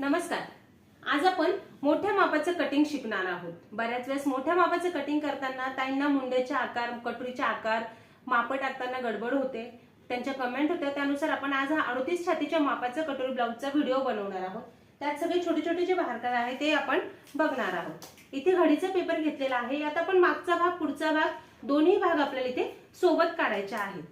नमस्कार. आज आपण मोठ्या मापाचं कटिंग शिकणार आहोत. बऱ्याच वेळेस मोठ्या मापाचं कटिंग करताना ताईंना मुंड्याचे आकार कटोरीचे आकार माप टाकताना गडबड होते. त्यांच्या कमेंट होत्या. त्यानुसार आपण आज हा अडतीस छातीच्या मापाचा कटोरी ब्लाऊजचा व्हिडिओ बनवणार आहोत. त्यात सगळे छोटे छोटे जे भाकर आहे ते आपण बघणार आहोत. इथे घडीचा पेपर घेतलेला आहे. यात आपण मागचा भाग पुढचा भाग दोन्ही भाग आपल्याला इथे सोबत काढायच्या आहेत.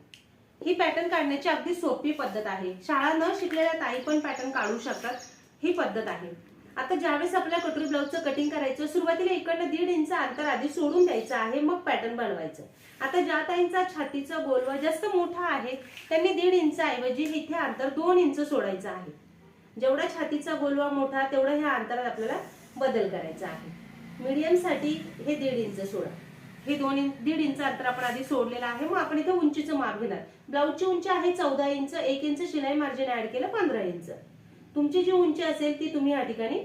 ही पॅटर्न काढण्याची अगदी सोपी पद्धत आहे. शाळा न शिकलेल्या ताई पण पॅटर्न काढू शकतात. ही पद्धत आहे. आता ज्यावेळेस आपल्या कटोरी ब्लाऊजचं कटिंग करायचं सुरुवातीला इकडनं दीड इंच अंतर आधी सोडून द्यायचं आहे मग पॅटर्न बनवायचं. आता ज्या ताईंचा छातीचा गोलवा जास्त मोठा आहे त्यांनी दीड इंच ऐवजी इथे अंतर दोन इंच सोडायचं आहे. जेवढा छातीचा गोलवा मोठा तेवढं ह्या अंतरात आपल्याला बदल करायचा आहे. मीडियमसाठी हे दीड इंच सोडा. हे दोन इंच दीड इंच अंतर आपण आधी सोडलेलं आहे. मग आपण इथे उंचीचं माप घेणार. ब्लाऊजची उंची आहे चौदा इंच एक इंच शिलाई मार्जिन ऍड केलं पंधरा इंच. तुमची जी उंची असेल ती तुम्ही या ठिकाणी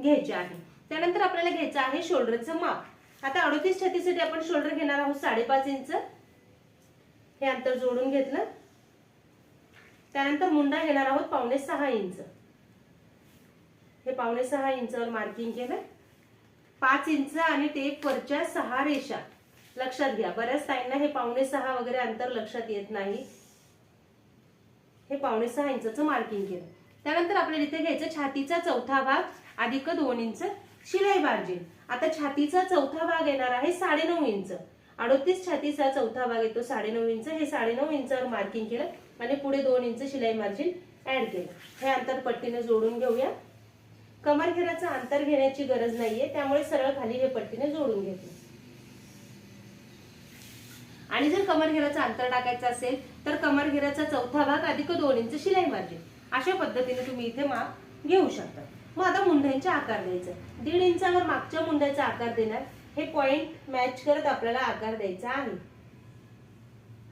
घ्यायची आहे. त्यानंतर आपल्याला घ्यायचं आहे शोल्डरचं माप. आता अडतीस छातीसाठी आपण शोल्डर घेणार आहोत साडेपाच इंच. हे अंतर जोडून घेतलं. त्यानंतर मुंडा घेणार आहोत पावणे सहा इंच. हे पावणे सहा इंचावर मार्किंग केलं. पाच इंच आणि टेप वरच्या सहा रेषा. लक्षात घ्या. बऱ्याच ताईंना हे पावणे सहा वगैरे अंतर लक्षात येत नाही. हे पावणे सहा इंचाचं मार्किंग केलं. त्यानंतर आपल्याला इथे घ्यायचं छातीचा चौथा भाग अधिक दोन इंच शिलाई मार्जिन. आता छातीचा चौथा भाग येणार आहे साडेनऊ इंच. अडोतीस छातीचा चौथा भाग येतो साडेनऊ इंच. हे साडेनऊ इंचावर मार्किंग केलं आणि पुढे दोन इंच शिलाई मार्जिन ऍड केलं. हे अंतर पट्टीने जोडून घेऊया. कमर घेराचं अंतर घेण्याची गरज नाहीये. त्यामुळे सरळ खाली हे पट्टीने जोडून घेतलं. आणि जर कमरघेराचं अंतर टाकायचं असेल तर कमरघेराचा चौथा भाग अधिक दोन इंच शिलाई मार्जिन. अशा पद्धतीने तुम्ही इथे माप घेऊ शकता. मग आता मुंड्यांचे आकार द्यायचा. दीड इंचावर मागच्या मुंड्याचा आकार देणार. हे पॉइंट मॅच करत आपल्याला आकार द्यायचा आहे.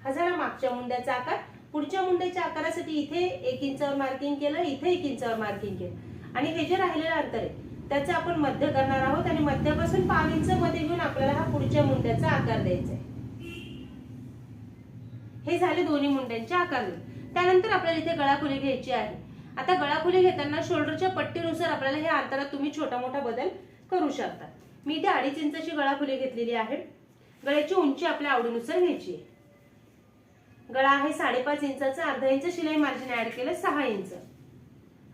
हा झाला मागच्या मुंड्याचा आकार. पुढच्या मुंड्याच्या आकारासाठी इथे एक इंचावर मार्किंग केलं इथे एक इंचावर मार्किंग केलं. आणि हे जे राहिलेलं अंतर आहे त्याचं आपण मध्य करणार आहोत आणि मध्यापासून पाव इंच मध्ये घेऊन आपल्याला हा पुढच्या मुंड्याचा आकार द्यायचा आहे. हे झाले दोन्ही मुंड्यांचे आकार त्यानंतर आपल्याला इथे गळाखोली घ्यायची आहे. आता गळाखोली घेताना शोल्डरच्या पट्टीनुसार आपल्याला हे अंतरात तुम्ही छोटा मोठा बदल करू शकता. मी इथे अडीच इंचाची गळाखोली घेतलेली आहे. गळ्याची उंची आपल्या आवडीनुसार घ्यायची आहे. गळा आहे साडेपाच इंचाचा अर्धा इंच शिलाई मार्जिन ऍड केलं सहा इंच.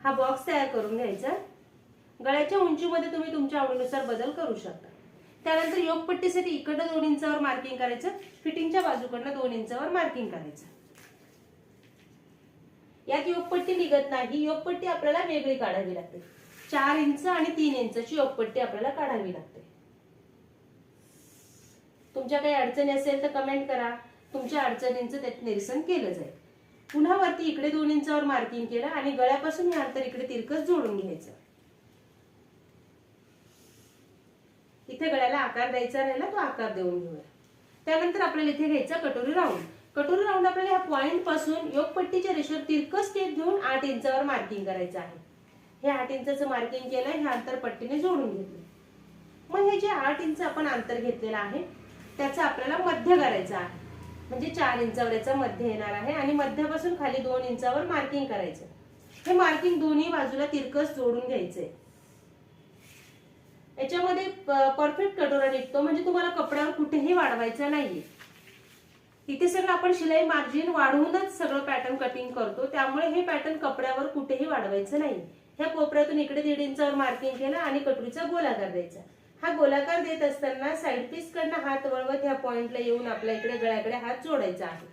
हा बॉक्स तयार करून घ्यायचा. गळ्याच्या उंचीमध्ये तुम्ही तुमच्या आवडीनुसार बदल करू शकता. त्यानंतर योगपट्टीसाठी इकडं दोन इंचावर मार्किंग करायचं. फिटिंगच्या बाजूकडनं दोन इंचावर मार्किंग करायचं. यात योगपट्टी निघत नाही. योगपट्टी आपल्याला वेगळी काढावी लागते. चार इंच आणि तीन इंचची योगपट्टी आपल्याला काढावी लागते. तुमच्या काही अडचणी असेल तर कमेंट करा. तुमच्या अडचणींचं त्यात निरसन केलं जाईल. पुन्हा वरती इकडे दोन इंचावर मार्किंग केलं आणि गळ्यापासून हे अंतर इकडे तिरकस जोडून घ्यायचं. इथे गळ्याला आकार द्यायचा राहिला तो आकार देऊन घेऊया. त्यानंतर आपल्याला इथे घ्यायचा कटोरी राऊंड कटोरी राऊंड आपल्याला ह्या पॉईंटपासून योगपट्टीच्या रेषेवर तिरकस स्टेप घेऊन आठ इंचावर मार्किंग करायचं आहे. हे आठ इंचाचं मार्किंग केलं हे अंतर पट्टीने जोडून घेतलं. मग हे जे आठ इंच आपण अंतर घेतलेलं आहे त्याचं आपल्याला मध्य करायचं आहे. म्हणजे चार इंचावर याचा मध्य येणार आहे आणि मध्यापासून खाली दोन इंचावर मार्किंग करायचं. हे मार्किंग दोन्ही बाजूला तिरकस जोडून घ्यायचंय. याच्यामध्ये परफेक्ट कटोरा निघतो. म्हणजे तुम्हाला कपड्यावर कुठेही वाढवायचा नाहीये. इथे सगळं आपण शिलाई मार्जिन वाढवूनच सगळं पॅटर्न कटिंग करतो. त्यामुळे हे पॅटर्न कपड्यावर कुठेही वाढवायचं नाही. ह्या कोपऱ्यातून इकडे दीड इंचावर मार्किंग केलं आणि कटोरीचा गोलाकार द्यायचा. हा गोलाकार देत असताना साईड पीस कडनं हात वळवत ह्या पॉइंटला येऊन आपल्या इकडे गळ्याकडे हात जोडायचा आहे.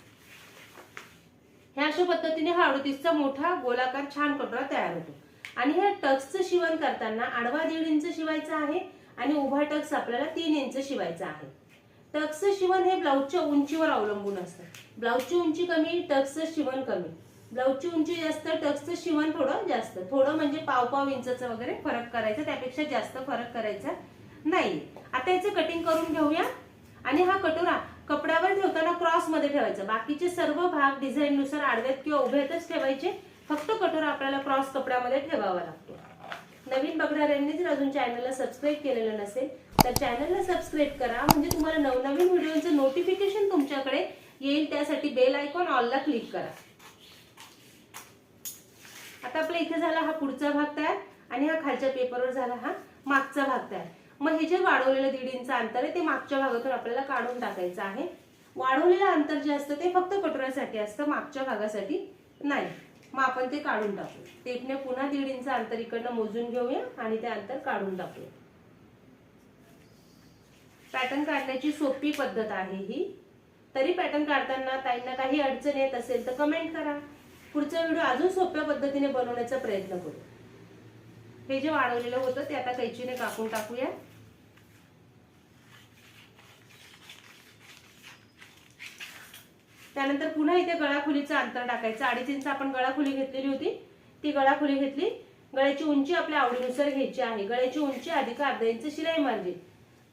ह्या अशा पद्धतीने हा अडतीसचा मोठा गोलाकार छान कटोरा तयार होतो. आणि ह्या टक्सचं शिवण करताना आडवा दीड इंच शिवायचा आहे आणि उभा टक्स आपल्याला तीन इंच शिवायचा आहे. टक्सचं शिवण हे ब्लाऊजच्या उंचीवर अवलंबून असतं. ब्लाऊजची उंची कमी टक्सचं शिवण कमी. ब्लाऊजची उंची जास्त टक्सचं शिवण थोडं जास्त. थोडं म्हणजे पाव पाव इंचाचा वगैरे फरक करायचा त्यापेक्षा जास्त फरक करायचा नाही. आता याचं कटिंग करून घेऊया. आणि हा कटोरा कपड्यावर ठेवताना क्रॉसमध्ये ठेवायचा. बाकीचे सर्व भाग डिझाईन नुसार आडव्यात किंवा उभ्यातच ठेवायचे. फक्त कठोर आपल्याला क्रॉस कपड्यामध्ये ठेवावा लागतो. नवीन बघणाऱ्यांनी जर अजून चॅनलला सबस्क्राईब केलेलं नसेल तर चॅनलला सबस्क्राईब करा. म्हणजे तुम्हाला नवनवीन व्हिडिओचं नोटिफिकेशन तुमच्याकडे येईल. त्यासाठी बेल आयकॉन ऑलला क्लिक करा. आता आपल्या इथे झाला हा पुढचा भाग तयार आणि हा खालच्या पेपरवर झाला हा मागचा भाग तयार. मग हे जे वाढवलेलं दीड इंच अंतर आहे ते मागच्या भागातून आपल्याला काढून टाकायचं आहे. वाढवलेलं अंतर जे असतं ते फक्त कटोऱ्यासाठी असतं मागच्या भागासाठी नाही. मग आपण ते काढून टाकू टेपने पुन्हा दीड इंच अंतर इकडनं मोजून घेऊया आणि ते अंतर काढून टाकूया. पॅटर्न काढण्याची सोपी पद्धत आहे ही. तरी पॅटर्न काढताना ताईंना काही अडचण येत असेल तर कमेंट करा. पुढचा व्हिडिओ अजून सोप्या पद्धतीने बनवण्याचा प्रयत्न करू. हे जे वाढवलेलं होतं ते आता कैचीने कापून टाकूया. त्यानंतर पुन्हा इथे गळाखोलीचं अंतर टाकायचं. अडीच इंच आपण गळाखोली घेतलेली होती. ती गळाखोली घेतली. गळ्याची उंची आपल्या आवडीनुसार घ्यायची आहे. गळ्याची उंची अधिक अर्धा इंच शिलाई मारली.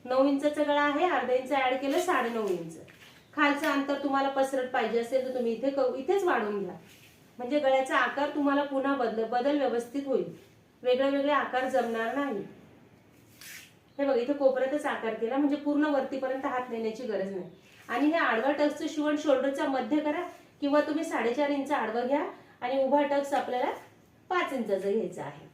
नऊ इंचा गळा आहे. अर्धा इंच ऍड केलं साडे नऊ इंच. खालचं अंतर तुम्हाला पसरट पाहिजे असेल तर तुम्ही इथे इथेच वाढवून घ्या. म्हणजे गळ्याचा आकार तुम्हाला पुन्हा बदल बदल व्यवस्थित होईल. वेगळे वेगळे आकार जमणार नाही. हे बघा इथे कोपऱ्यातच आकार केला. म्हणजे पूर्ण वरतीपर्यंत हात नेण्याची गरज नाही. आणि हे आडवा टक्सचं शिवण शोल्डरचा मध्य करा किंवा तुम्ही साडेचार इंच आडवं घ्या आणि उभा टक्स आपल्याला पाच इंचाचा घ्यायचा आहे.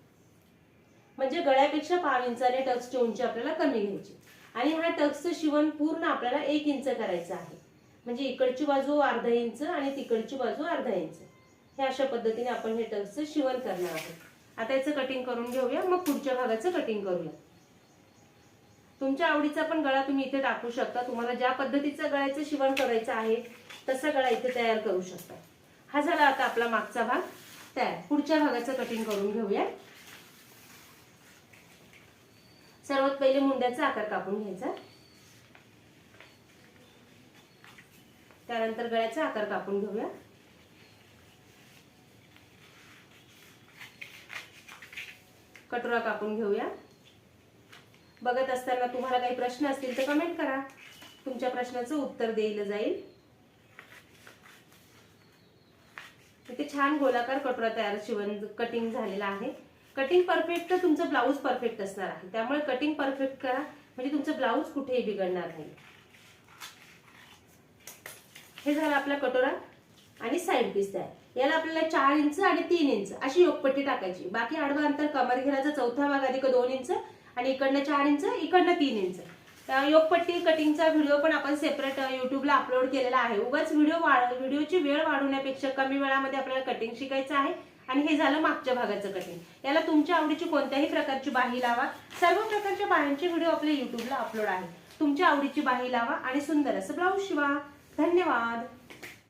म्हणजे गळ्यापेक्षा पाव इंचाने टक्सची उंची आपल्याला कमी घ्यायची. आणि हा टक्सचं शिवण पूर्ण आपल्याला एक इंच करायचं आहे. म्हणजे इकडची बाजू अर्धा इंच आणि तिकडची बाजू अर्धा इंच. हे अशा पद्धतीने आपण हे टक्सचं शिवण करणार आहोत. आता याचं कटिंग करून घेऊया. मग पुढच्या भागाचं कटिंग करूया. तुमच्या आवडीचा पण गळा तुम्ही इथे टाकू शकता. तुम्हाला ज्या पद्धतीचं गळ्याचं शिवण करायचं आहे तसा गळा इथे तयार करू शकता. हा झाला आता आपला मागचा भाग. तयार. पुढच्या भागाचं कटिंग करून घेऊया. सर्वात पहिले मुंड्याचा आकार कापून घ्यायचा. त्यानंतर गळ्याचा आकार कापून घेऊया. कटोरा कापून घेऊया. बघत असताना तुम्हाला काही प्रश्न असतील तर कमेंट करा. तुमच्या प्रश्नाचं उत्तर देईल जाईल. इथे छान गोलाकार कटोरा तयार शिवण कटिंग झालेला आहे. कटिंग परफेक्ट तर तुमचं ब्लाऊज परफेक्ट असणार आहे. त्यामुळे कटिंग परफेक्ट करा. म्हणजे तुमचं ब्लाऊज कुठेही बिघडणार नाही. हे झालं आपला कटोरा आणि साईड पीस तयार. याला आपल्याला चार इंच आणि तीन इंच अशी योगपट्टी टाकायची. बाकी आडवा अंतर कमर घेण्याचा चौथा भाग अधिक दोन इंच. आणि इकडनं चार इंच इकडनं तीन इंच. योगपट्टी कटिंगचा व्हिडिओ पण आपण सेपरेट युट्यूबला अपलोड केलेला आहे. उगाच व्हिडिओ वाढ व्हिडिओची वेळ वाढवण्यापेक्षा कमी वेळामध्ये आपल्याला कटिंग शिकायचं आहे. आणि हे झालं मागच्या भागाचं कटिंग याला तुमच्या आवडीची कोणत्याही प्रकारची बाही लावा. सर्व प्रकारच्या बाह्यांचे व्हिडिओ आपल्या युट्यूबला अपलोड आहे. तुमच्या आवडीची बाही लावा आणि सुंदर असं ब्लाऊज शिवा. धन्यवाद.